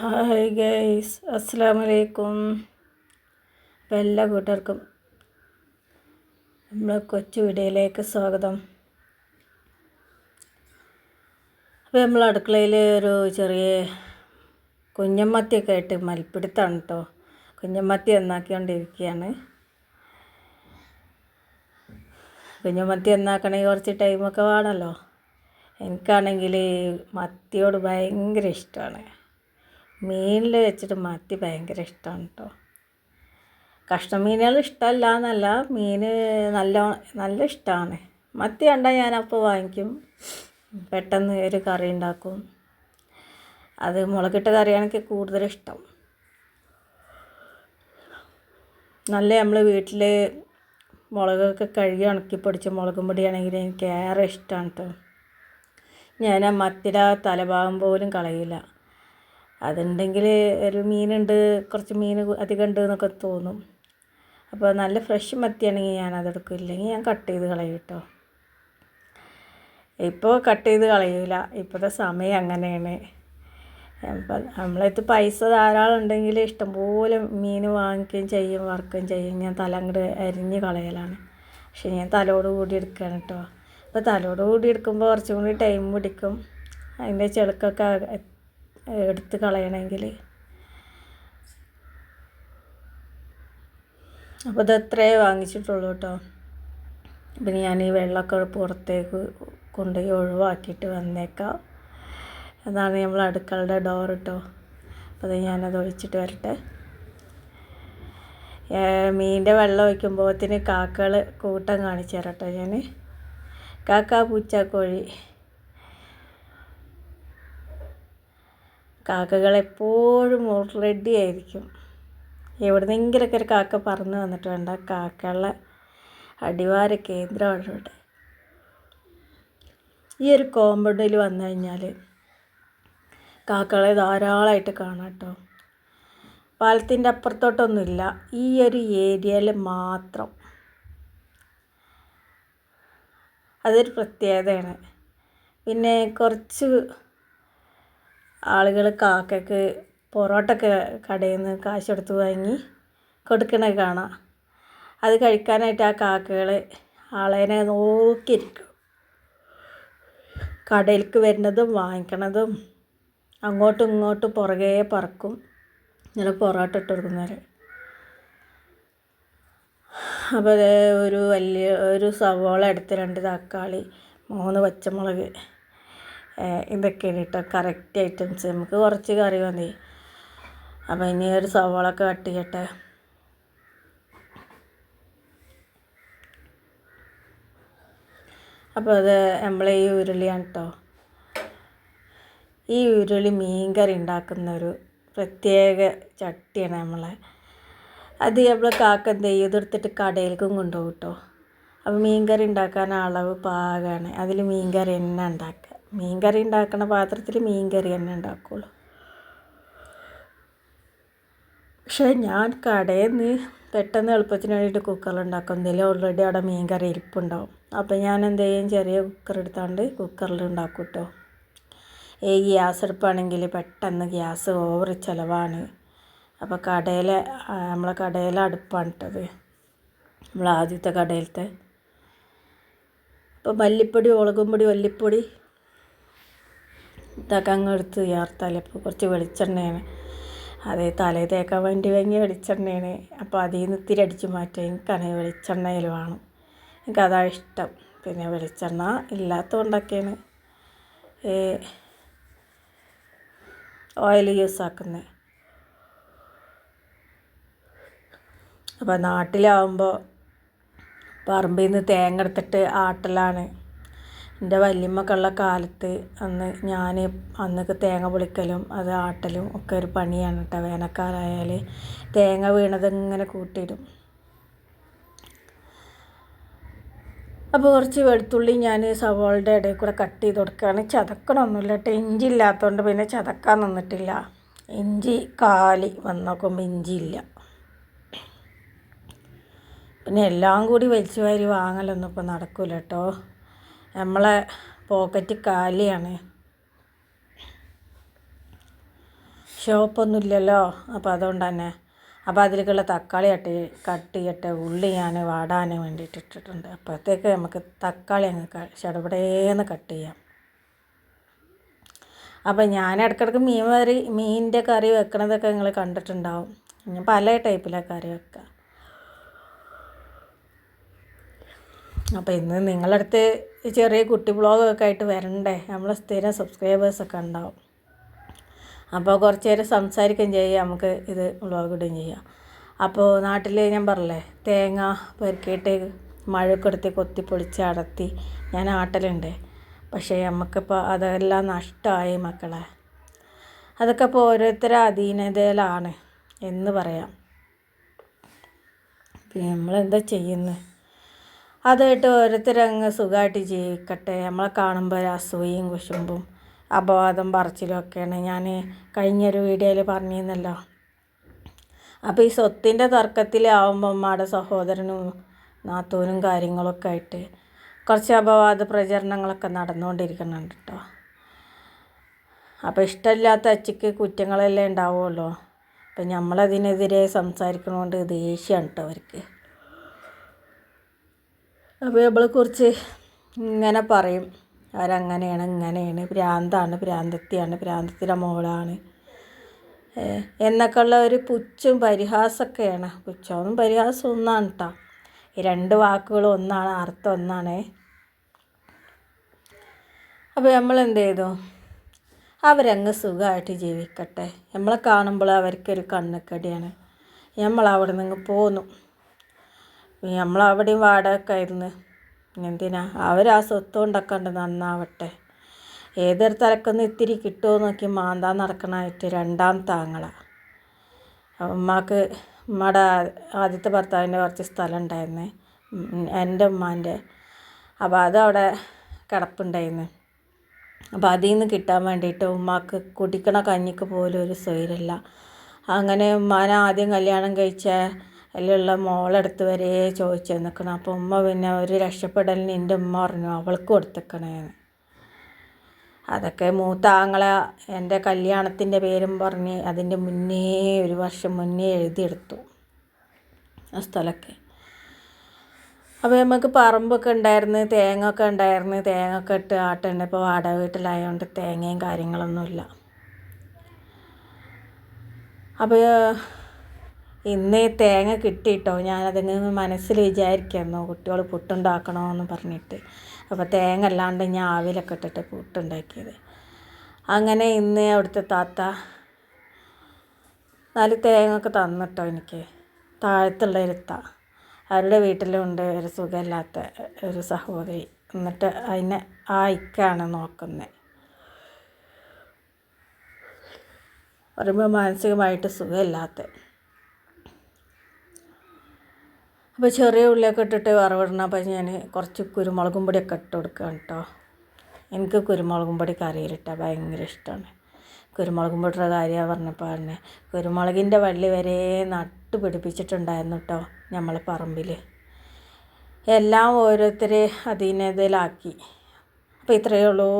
Hi guys അസ്സാം വലൈക്കും അപ്പം എല്ലാ കൂട്ടുകാർക്കും നമ്മളെ കൊച്ചു വീഡിയോയിലേക്ക് സ്വാഗതം. അപ്പോൾ നമ്മൾ അടുക്കളയിൽ ഒരു ചെറിയ കുഞ്ഞമ്മത്തിയൊക്കെ ആയിട്ട് മൽപ്പിടുത്താണ് കേട്ടോ. കുഞ്ഞമ്മത്തി എന്നാക്കിക്കൊണ്ടിരിക്കുകയാണ് കുഞ്ഞമ്മത്തി എന്നാക്കണമെങ്കിൽ കുറച്ച് ടൈമൊക്കെ വേണമല്ലോ. എനിക്കാണെങ്കിൽ മത്തിയോട് ഭയങ്കര ഇഷ്ടമാണ്. മീനിൽ വെച്ചിട്ട് മത്തി ഭയങ്കര ഇഷ്ടമാണ് കേട്ടോ കഷ്ണ മീനുകൾ ഇഷ്ടമല്ല എന്നല്ല മീൻ നല്ല നല്ല ഇഷ്ടമാണ് മത്തി കണ്ടാൽ ഞാനപ്പോൾ വാങ്ങിക്കും. പെട്ടെന്ന് ഒരു കറി ഉണ്ടാക്കും. അത് മുളകിട്ട കറിയാണെങ്കിൽ കൂടുതൽ ഇഷ്ടം. നല്ല നമ്മൾ വീട്ടിൽ മുളകൊക്കെ കഴുകി ഉണക്കി പൊടിച്ച മുളകും പൊടിയാണെങ്കിൽ എനിക്ക് ഏറെ ഇഷ്ടമാണ് കേട്ടോ ഞാൻ ആ മത്തിയുടെ തലഭാഗം പോലും കളയില്ല. അതുണ്ടെങ്കിൽ ഒരു മീനുണ്ട് കുറച്ച് മീൻ അധികം ഉണ്ട് എന്നൊക്കെ തോന്നും. അപ്പോൾ നല്ല ഫ്രഷ് മത്തിയാണെങ്കിൽ ഞാൻ അതെടുക്കും ഇല്ലെങ്കിൽ ഞാൻ കട്ട് ചെയ്ത് കളയും കേട്ടോ. ഇപ്പോൾ കട്ട് ചെയ്ത് കളയില്ല ഇപ്പോഴത്തെ സമയം അങ്ങനെയാണ്. അപ്പം നമ്മളടുത്ത് പൈസ ധാരാളം ഉണ്ടെങ്കിൽ ഇഷ്ടംപോലെ മീൻ വാങ്ങിക്കുകയും ചെയ്യും വറുക്കുകയും ചെയ്യും. ഞാൻ തല അങ്ങോട്ട് അരിഞ്ഞ് കളയലാണ്. പക്ഷേ ഞാൻ തലോട് കൂടി എടുക്കുകയാണ് കേട്ടോ. അപ്പോൾ തലോട് കൂടി എടുക്കുമ്പോൾ കുറച്ചും കൂടി ടൈം പിടിക്കും. അതിന്റെ ചെളുക്കൊക്കെ എടുത്ത് കളയണമെങ്കിൽ. അപ്പോൾ ഇത് എത്രയേ വാങ്ങിച്ചിട്ടുള്ളൂ കേട്ടോ. പിന്നെ ഞാൻ ഈ വെള്ളമൊക്കെ പുറത്തേക്ക് കൊണ്ടുപോയി ഒഴിവാക്കിയിട്ട് വന്നേക്കാം. അതാണ് നമ്മൾ അടുക്കളയുടെ ഡോർ കേട്ടോ അപ്പോൾ അത് ഞാനത് ഒഴിച്ചിട്ട് വരട്ടെ. മീനിന്റെ വെള്ളം ഒഴിക്കുമ്പോഴത്തേന് കാക്കകൾ കൂട്ടം കാണിച്ചു തരാം കേട്ടോ ഞാൻ. കാക്ക പൂച്ച കോഴി കാക്കകൾ എപ്പോഴും റെഡി ആയിരിക്കും. എവിടുന്നെങ്കിലൊക്കെ ഒരു കാക്ക പറന്ന് വന്നിട്ട് വേണ്ട കാക്കകളെ അടിവാര കേന്ദ്രമാണ് ഇവിടെ. ഈ ഒരു കോമ്പൗണ്ടിൽ വന്നു കഴിഞ്ഞാൽ കാക്കകളെ ധാരാളമായിട്ട് കാണാം കേട്ടോ. പാലത്തിന്റെ അപ്പുറത്തോട്ടൊന്നുമില്ല ഈ ഒരു ഏരിയയിൽ മാത്രം. അതൊരു പ്രത്യേകതയാണ്. പിന്നെ കുറച്ച് ആളുകൾ കാക്കയ്ക്ക് പൊറോട്ടയൊക്കെ കടയിൽ നിന്ന് കാശ് കൊടുത്ത് വാങ്ങി കൊടുക്കണ കാണാം. അത് കഴിക്കാനായിട്ട് ആ കാക്കകൾ ആളേനെ നോക്കിയിരിക്കും. കടയിലേക്ക് വരുന്നതും വാങ്ങിക്കണതും അങ്ങോട്ടും ഇങ്ങോട്ടും പുറകെ പറക്കും. ഇങ്ങനെ പൊറോട്ട ഇട്ട് കൊടുക്കുന്നവർ. അപ്പോൾ ഒരു വലിയ ഒരു സവോള എടുത്ത് രണ്ട് തക്കാളി മൂന്ന് പച്ചമുളക് ഇതൊക്കെയാണ് കേട്ടോ കറക്റ്റ് ഐറ്റംസ് നമുക്ക് കുറച്ച് കറി മതി. അപ്പോൾ ഇനി ഒരു സവാളൊക്കെ കട്ട് ചെയ്യട്ടെ. അപ്പോൾ അത് നമ്മളെ ഈ ഉരുളിയാണ് കേട്ടോ ഈ ഉരുളി മീൻ കറി ഉണ്ടാക്കുന്ന ഒരു പ്രത്യേക ചട്ടിയാണ് നമ്മളെ. അത് നമ്മൾ കാക്ക എന്ത് ചെയ്യും? ഇതെടുത്തിട്ട് കടയിലേക്കും കൊണ്ടുപോകും കേട്ടോ അപ്പോൾ മീൻകറി ഉണ്ടാക്കാൻ അളവ് പാകമാണ് അതിൽ മീൻകറി തന്നെ ഉണ്ടാക്കുക. മീൻ കറി ഉണ്ടാക്കുന്ന പാത്രത്തിൽ മീൻ കറി തന്നെ ഉണ്ടാക്കുള്ളൂ. പക്ഷേ ഞാൻ കടയിൽ നിന്ന് പെട്ടെന്ന് എളുപ്പത്തിന് വേണ്ടിയിട്ട് കുക്കറിൽ ഉണ്ടാക്കുന്നില്ല ഓൾറെഡി അവിടെ മീൻ കറി ഇരിപ്പുണ്ടാവും. അപ്പോൾ ഞാൻ എന്ത് ചെയ്യും? ചെറിയ കുക്കർ എടുത്താണ്ട് കുക്കറിൽ ഉണ്ടാക്കും കേട്ടോ ഈ ഗ്യാസ് എടുപ്പാണെങ്കിൽ പെട്ടെന്ന് ഗ്യാസ് ഓവർ ചിലവാണ്. അപ്പോൾ കടയിലെ നമ്മളെ കടയിലെ അടുപ്പാണ് ഇട്ടത് നമ്മൾ ആദ്യത്തെ കടയിലത്തെ. അപ്പോൾ മല്ലിപ്പൊടി മുളകും പൊടി മല്ലിപ്പൊടി ഇതൊക്കെ അങ്ങ് എടുത്ത് ചേർത്താൽ കുറച്ച് വെളിച്ചെണ്ണയാണ്. അത് തലേ തേക്കാൻ വേണ്ടി വാങ്ങിയ വെളിച്ചെണ്ണയാണ്. അപ്പോൾ അതിൽ നിന്ന് ഇത്തിരി അടിച്ച് മാറ്റാൻ എനിക്കാണെങ്കിൽ വെളിച്ചെണ്ണയിൽ വേണം. എനിക്കതാണ് ഇഷ്ടം. പിന്നെ വെളിച്ചെണ്ണ ഇല്ലാത്തതുകൊണ്ടൊക്കെയാണ് ഓയിൽ യൂസ് ആക്കുന്നത്. അപ്പോൾ നാട്ടിലാവുമ്പോൾ പറമ്പിൽ നിന്ന് തേങ്ങ എടുത്തിട്ട് ആട്ടലാണ്. എന്റെ വല്യമ്മക്കുള്ള കാലത്ത് അന്ന് ഞാൻ അന്നൊക്കെ തേങ്ങ പൊളിക്കലും അത് ആട്ടലും ഒക്കെ ഒരു പണിയാണ് കേട്ടോ വേനൽക്കാലമായാൽ തേങ്ങ വീണത് ഇങ്ങനെ കൂട്ടിയിടും അപ്പോൾ കുറച്ച് വെളുത്തുള്ളി ഞാൻ സവോളയുടെ ഇടയിൽ കൂടെ കട്ട് ചെയ്ത് കൊടുക്കുകയാണ്. ചതക്കണമൊന്നുമില്ല കേട്ടോ ഇഞ്ചി ഇല്ലാത്തതുകൊണ്ട് പിന്നെ ചതക്കാൻ നിന്നിട്ടില്ല. ഇഞ്ചി കാലി വന്ന് നോക്കുമ്പോൾ ഇഞ്ചി ഇല്ല. പിന്നെ എല്ലാം കൂടി വലിച്ചു വാരി വാങ്ങലൊന്നും ഇപ്പോൾ നടക്കില്ല കേട്ടോ നമ്മളെ പോക്കറ്റ് കാലിയാണ്. ഷോപ്പൊന്നുമില്ലല്ലോ അപ്പോൾ അതുകൊണ്ട് തന്നെ അപ്പോൾ അതിലേക്കുള്ള തക്കാളി കട്ട് കട്ട് ചെയ്യട്ടെ. ഉള്ളി ഞാൻ വാടാൻ വേണ്ടിയിട്ട് ഇട്ടിട്ടുണ്ട്. അപ്പോഴത്തേക്ക് നമുക്ക് തക്കാളി അങ്ങ് ചടപടേന്ന് കട്ട് ചെയ്യാം. അപ്പോൾ ഞാൻ ഇടയ്ക്കിടയ്ക്ക് മീൻ കറി മീനിന്റെ കറി വെക്കണതൊക്കെ നിങ്ങൾ കണ്ടിട്ടുണ്ടാവും. ഞാൻ പല ടൈപ്പിലെ കറി വെക്കുക അപ്പോൾ ഇന്ന് നിങ്ങളുടെ അടുത്ത് ചെറിയ കുട്ടി വ്ളോഗൊക്കെ ആയിട്ട് വരണ്ടേ? നമ്മളെ സ്ഥിരം സബ്സ്ക്രൈബേഴ്സൊക്കെ ഉണ്ടാവും. അപ്പോൾ കുറച്ച് നേരം സംസാരിക്കുകയും ചെയ്യാം. നമുക്ക് ഇത് വ്ളോഗ് ഇടുകയും ചെയ്യാം. അപ്പോൾ നാട്ടിൽ ഞാൻ പറഞ്ഞില്ലേ തേങ്ങ പെരുക്കിയിട്ട് മഴക്കെടുത്ത് കൊത്തി പൊളിച്ച് അടത്തി ഞാൻ ആട്ടലുണ്ട്. പക്ഷേ നമുക്കിപ്പോൾ അതെല്ലാം നഷ്ടമായി മക്കളെ. അതൊക്കെ ഇപ്പോൾ ഓരോരുത്തരുടെ അധീനതയിലാണ് എന്ന് പറയാം. പിന്നെ നമ്മളെന്താ ചെയ്യുന്നത് അതായിട്ട് ഓരോരുത്തരങ്ങ് സുഖമായിട്ട് ജീവിക്കട്ടെ. നമ്മളെ കാണുമ്പോൾ ഒരു അസൂയയും കുശുമ്പും അപവാദം പറച്ചിലും ഒക്കെയാണ്. ഞാൻ കഴിഞ്ഞൊരു വീഡിയോയിൽ പറഞ്ഞിരുന്നല്ലോ. അപ്പോൾ ഈ സ്വത്തിന്റെ തർക്കത്തിലാവുമ്പോൾ അമ്മയുടെ സഹോദരനും നാത്തൂനും കാര്യങ്ങളൊക്കെ ആയിട്ട് കുറച്ച് അപവാദ പ്രചരണങ്ങളൊക്കെ നടന്നുകൊണ്ടിരിക്കുന്നുണ്ട് കേട്ടോ അപ്പോൾ ഇഷ്ടമില്ലാത്ത അച്ചിക്ക് കുറ്റങ്ങളെല്ലാം ഉണ്ടാവുമല്ലോ അപ്പം നമ്മളതിനെതിരെ സംസാരിക്കണോണ്ട് ദേഷ്യമാണ് കേട്ടോ അവർക്ക്. അപ്പോൾ നമ്മളെക്കുറിച്ച് ഇങ്ങനെ പറയും. അവരങ്ങനെയാണ് ഇങ്ങനെയാണ്. ഭ്രാന്താണ് ഭ്രാന്തത്തിയാണ് ഭ്രാന്തത്തിന്റെ മോളാണ്. എന്നൊക്കെയുള്ള ഒരു പുച്ഛും പരിഹാസമൊക്കെയാണ്. പുച്ഛവും പരിഹാസവും ഒന്നാണ് കേട്ടോ ഈ രണ്ട് വാക്കുകളും ഒന്നാണ് അർത്ഥം ഒന്നാണ്. അപ്പോൾ നമ്മൾ എന്ത് ചെയ്തു? അവരങ്ങ് സുഖമായിട്ട് ജീവിക്കട്ടെ. നമ്മളെ കാണുമ്പോൾ അവർക്കൊരു കണ്ണക്കടിയാണ് നമ്മൾ അവിടെ നിന്ന് പോന്നു. നമ്മളവിടെയും വാടകയൊക്കെ ആയിരുന്നു. എന്തിനാ? അവർ ആ സ്വത്ത് കൊണ്ടൊക്കെ നന്നാവട്ടെ. ഏതൊരു തലക്കൊന്ന് ഇത്തിരി കിട്ടുമോ നോക്കി മാന്താൻ നടക്കണമായിട്ട് രണ്ടാം താങ്ങള ഉമ്മാക്ക് ഉമ്മയുടെ ആദ്യത്തെ ഭർത്താവിന്റെ കുറച്ച് സ്ഥലം ഉണ്ടായിരുന്നു എന്റെ ഉമ്മാന്റെ. അപ്പോൾ അതവിടെ കിടപ്പുണ്ടായിരുന്നു. അപ്പോൾ അതിൽ നിന്ന് കിട്ടാൻ വേണ്ടിയിട്ട് ഉമ്മാക്ക് കുടിക്കണ കഞ്ഞിക്ക് പോലും ഒരു സ്വൈരല്ല. അങ്ങനെ ഉമ്മാനെ ആദ്യം കല്യാണം കഴിച്ച അതിലുള്ള മോളെടുത്ത് വരെ ചോദിച്ചു നിൽക്കണം. അപ്പോൾ ഉമ്മ പിന്നെ ഒരു രക്ഷപ്പെടലിന് എന്റെ ഉമ്മ പറഞ്ഞു അവൾക്ക് കൊടുത്തേക്കണേന്ന് അതൊക്കെ മൂത്ത ആങ്ങളെ എന്റെ കല്യാണത്തിന്റെ പേരും പറഞ്ഞ് അതിന്റെ മുന്നേ ഒരു വർഷം മുന്നേ എഴുതിയെടുത്തു ആ സ്ഥലമൊക്കെ. അപ്പോൾ നമുക്ക് പറമ്പൊക്കെ ഉണ്ടായിരുന്നു തേങ്ങ ഒക്കെ ഉണ്ടായിരുന്നു തേങ്ങ ഒക്കെ ഇട്ട് ആട്ടുണ്ട്. ഇപ്പോൾ വാടക വീട്ടിലായതുകൊണ്ട് തേങ്ങയും കാര്യങ്ങളൊന്നുമില്ല. അപ്പോൾ ഇന്ന് തേങ്ങ കിട്ടിയിട്ടോ? ഞാനതിങ്ങനെ മനസ്സിൽ വിചാരിക്കുന്നു കുട്ടികൾ പുട്ടുണ്ടാക്കണമെന്ന് പറഞ്ഞിട്ട്. അപ്പോൾ തേങ്ങ അല്ലാണ്ട് ഞാൻ ആവിലൊക്കെ ഇട്ടിട്ട് പുട്ടുണ്ടാക്കിയത്. അങ്ങനെ ഇന്ന് അവിടുത്തെ താത്ത നാല് തേങ്ങ ഒക്കെ തന്നിട്ടോ എനിക്ക്. താഴത്തുള്ള ഇരുത്ത അവരുടെ വീട്ടിലുണ്ട് ഒരു സുഖമില്ലാത്ത ഒരു സഹോദരി. എന്നിട്ട് അതിനെ ആ ഇക്കാണ് നോക്കുന്നത് പറയുമ്പോൾ മാനസികമായിട്ട് സുഖമില്ലാത്ത അപ്പോൾ ചെറിയ ഉള്ളിയൊക്കെ ഇട്ടിട്ട് വറവിടണം അപ്പോൾ ഞാൻ കുറച്ച് കുരുമുളകും പൊടിയൊക്കെ ഇട്ട് കൊടുക്കുകയാണ് കേട്ടോ എനിക്ക് കുരുമുളകും പൊടി കറിയിലിട്ടാൽ ഭയങ്കര ഇഷ്ടമാണ് കുരുമുളകും പൊടിയുടെ കാര്യമാണ് പറഞ്ഞപ്പോൾ തന്നെ കുരുമുളകിന്റെ വള്ളി വരെ നട്ട് പിടിപ്പിച്ചിട്ടുണ്ടായിരുന്നു കേട്ടോ നമ്മളെ പറമ്പിൽ എല്ലാം ഓരോരുത്തരെ അതിനേതിലാക്കി. അപ്പോൾ ഇത്രയേ ഉള്ളൂ.